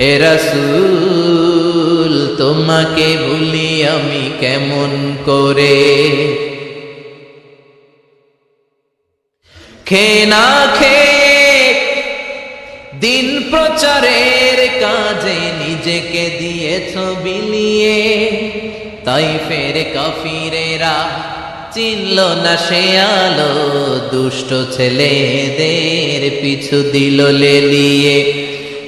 হে রাসূল, তোমাকে ভুলি আমি কেমন করে? খে না খে দিন প্রচারের কাজে নিজেকে দিয়েছ বিলিয়ে তাই ফের কাফিরেরা চিনল না সে আলো, দুষ্ট ছেলেদের পিছু দিল লেলিয়ে